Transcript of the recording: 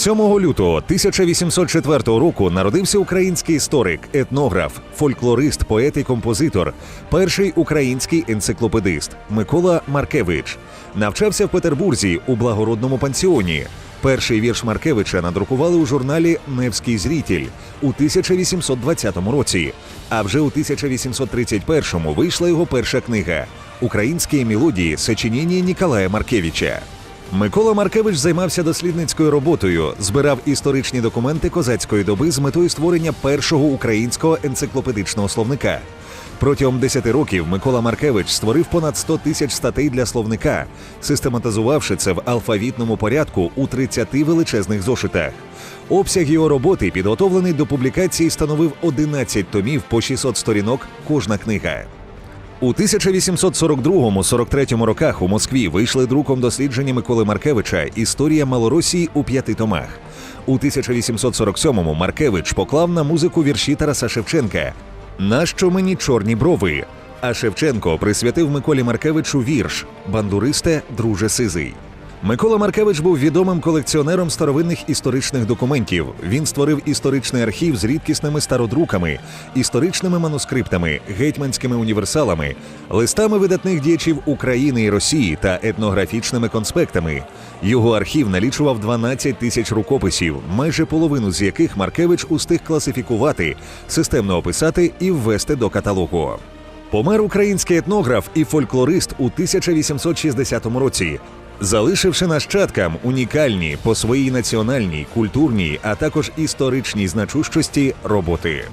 7 лютого 1804 року народився український історик, етнограф, фольклорист, поет і композитор, перший український енциклопедист Микола Маркевич. Навчався в Петербурзі у благородному пансіоні. Перший вірш Маркевича надрукували у журналі Невський зрітіль у 1820 році. А вже у 1831 вийшла його перша книга Українські мелодії сочинення Ніколая Маркевича. Микола Маркевич займався дослідницькою роботою, збирав історичні документи козацької доби з метою створення першого українського енциклопедичного словника. Протягом 10 років Микола Маркевич створив понад 100 тисяч статей для словника, систематизувавши це в алфавітному порядку у 30 величезних зошитах. Обсяг його роботи, підготовлений до публікації, становив 11 томів по 600 сторінок кожна книга. У 1842-43 роках у Москві вийшли друком дослідження Миколи Маркевича Історія Малоросії у п'яти томах. У 1847-му Маркевич поклав на музику вірші Тараса Шевченка Нащо мені чорні брови? А Шевченко присвятив Миколі Маркевичу вірш Бандуристе, друже сизий. Микола Маркевич був відомим колекціонером старовинних історичних документів. Він створив історичний архів з рідкісними стародруками, історичними манускриптами, гетьманськими універсалами, листами видатних діячів України і Росії та етнографічними конспектами. Його архів налічував 12 тисяч рукописів, майже половину з яких Маркевич устиг класифікувати, системно описати і ввести до каталогу. Помер український етнограф і фольклорист у 1860 році, залишивши нащадкам унікальні по своїй національній, культурній, а також історичній значущості роботи.